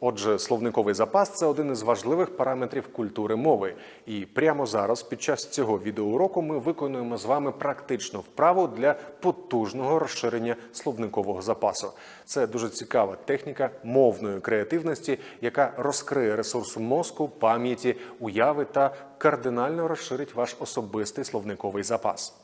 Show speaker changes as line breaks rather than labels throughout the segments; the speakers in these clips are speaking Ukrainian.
Отже, словниковий запас це один із важливих параметрів культури мови. І прямо зараз, під час цього відеоуроку, ми виконуємо з вами практичну вправу для потужного розширення словникового запасу. Це дуже цікава техніка мовної креативності, яка розкриє ресурс мозку, пам'яті, уяви та кардинально розширить ваш особистий словниковий запас.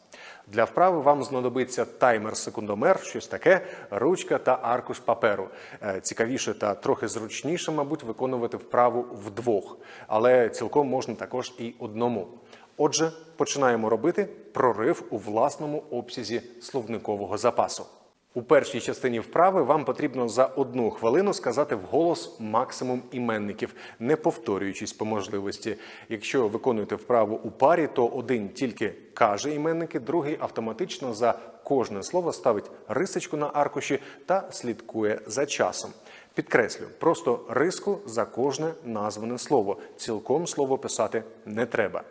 Для вправи вам знадобиться таймер-секундомер, щось таке, ручка та аркуш паперу. Е, Цікавіше та трохи зручніше, мабуть, виконувати вправу вдвох, але цілком можна також і одному. Отже, починаємо робити прорив у власному обсязі словникового запасу. У першій частині вправи вам потрібно за одну хвилину сказати вголос максимум іменників, не повторюючись по можливості. Якщо виконуєте вправу у парі, то один тільки каже іменники, другий автоматично за кожне слово ставить рисочку на аркуші та слідкує за часом. Підкреслю, просто риску за кожне назване слово. Цілком слово писати не треба.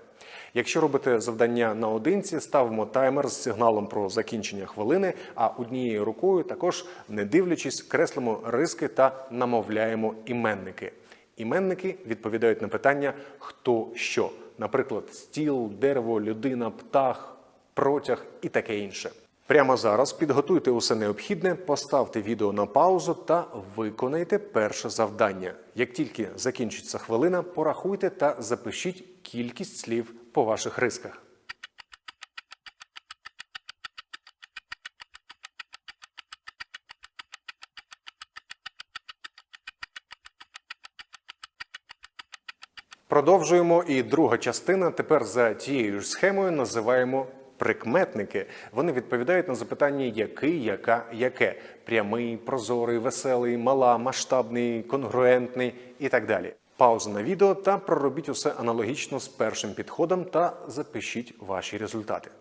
Якщо робите завдання наодинці, ставимо таймер з сигналом про закінчення хвилини, а однією рукою також, не дивлячись, креслимо риски та намовляємо іменники. Іменники відповідають на питання хто що, наприклад, стіл, дерево, людина, птах, протяг і таке інше. Прямо зараз підготуйте усе необхідне, поставте відео на паузу та виконайте перше завдання. Як тільки закінчиться хвилина, порахуйте та запишіть кількість слів по ваших рисках. Продовжуємо. І друга частина. Тепер за тією ж схемою називаємо прикметники. Вони відповідають на запитання який, яка, яке. Прямий, прозорий, веселий, мала, масштабний, конгруентний і так далі. Пауза на відео та проробіть усе аналогічно з першим підходом та запишіть ваші результати.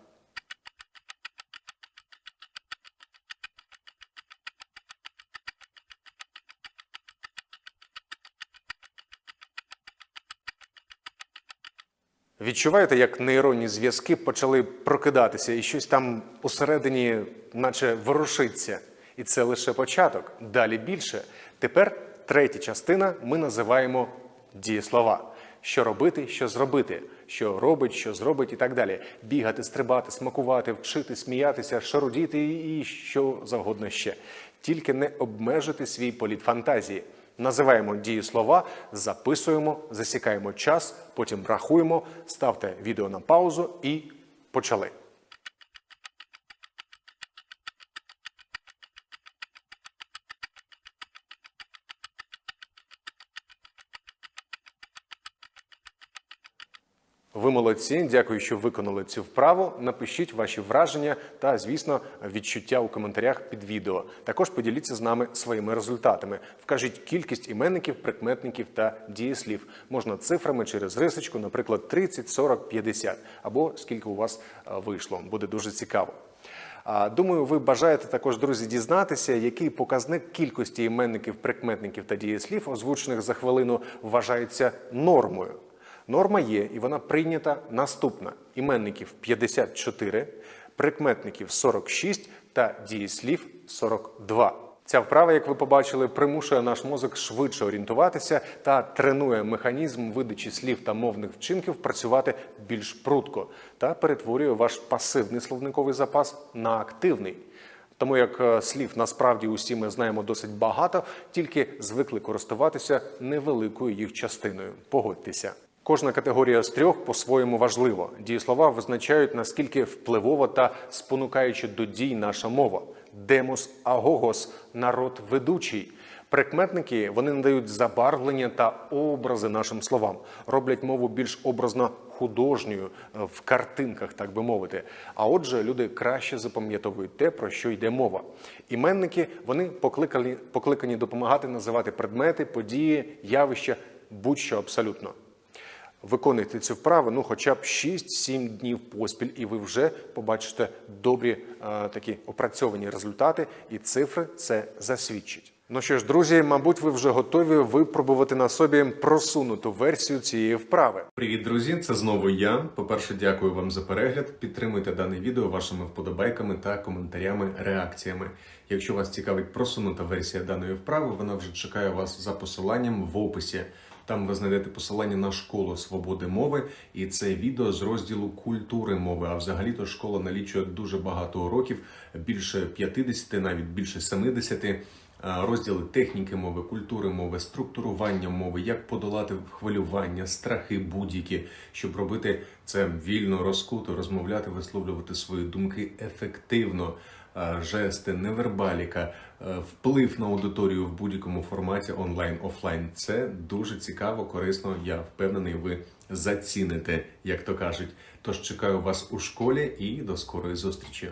Відчуваєте, як нейронні зв'язки почали прокидатися і щось там усередині, наче ворушиться. І це лише початок. Далі більше. Тепер третя частина ми називаємо дієслова. Що робити, що зробити, що робить, що зробить і так далі. Бігати, стрибати, смакувати, вчити, сміятися, шарудіти і що завгодно ще. Тільки не обмежити свій політ фантазії. Називаємо дієслова, записуємо, засікаємо час, потім рахуємо, ставте відео на паузу і почали. Ви молодці, дякую, що виконали цю вправу. Напишіть ваші враження та, звісно, відчуття у коментарях під відео. Також поділіться з нами своїми результатами. Вкажіть кількість іменників, прикметників та дієслів. Можна цифрами через рисочку, наприклад, 30, 40, 50, або скільки у вас е, вийшло. Буде дуже цікаво. Думаю, ви бажаєте також, друзі, дізнатися, який показник кількості іменників, прикметників та дієслів, озвучених за хвилину, вважається нормою. Норма є, і вона прийнята наступна: іменників 54, прикметників 46 та дієслів 42. Ця вправа, як ви побачили, примушує наш мозок швидше орієнтуватися та тренує механізм видачі слів та мовних вчинків працювати більш прудко та перетворює ваш пасивний словниковий запас на активний. Тому як е, слів насправді усі ми знаємо досить багато, тільки звикли користуватися невеликою їх частиною. Погодьтеся. Кожна категорія з трьох по-своєму важлива. Дієслова визначають наскільки впливова та спонукаючи до дій наша мова. Демос агогос народ ведучий. Прикметники вони надають забарвлення та образи нашим словам, роблять мову більш образно художньою е, в картинках, так би мовити. А отже, люди краще запам'ятовують те, про що йде мова. Іменники вони покликані, покликані допомагати називати предмети, події, явища, будь-що абсолютно. Виконуйте цю вправу ну хоча б 6-7 днів поспіль, і ви вже побачите добрі е, такі опрацьовані результати, і цифри це засвідчать. Ну що ж, друзі, мабуть, ви вже готові випробувати на собі просунуту версію цієї вправи. Привіт, друзі! Це знову я. По-перше, дякую вам за перегляд. Підтримуйте дане відео вашими вподобайками та коментарями, реакціями. Якщо вас цікавить просунута версія даної вправи, вона вже чекає вас за посиланням в описі. Там ви знайдете посилання на школу свободи мови, і це відео з розділу культури мови. А взагалі-то школа налічує дуже багато уроків, більше 50, навіть більше 70. А, Розділи техніки мови, культури мови, структурування мови, як подолати хвилювання, страхи будь-які, щоб робити це вільно, розкуто, розмовляти, висловлювати свої думки ефективно, жести, невербаліка, е, вплив на аудиторію в будь-якому форматі онлайн, офлайн. Це дуже цікаво, корисно. Я впевнений, ви заціните, як то кажуть. Тож чекаю вас у школі і до скорої зустрічі.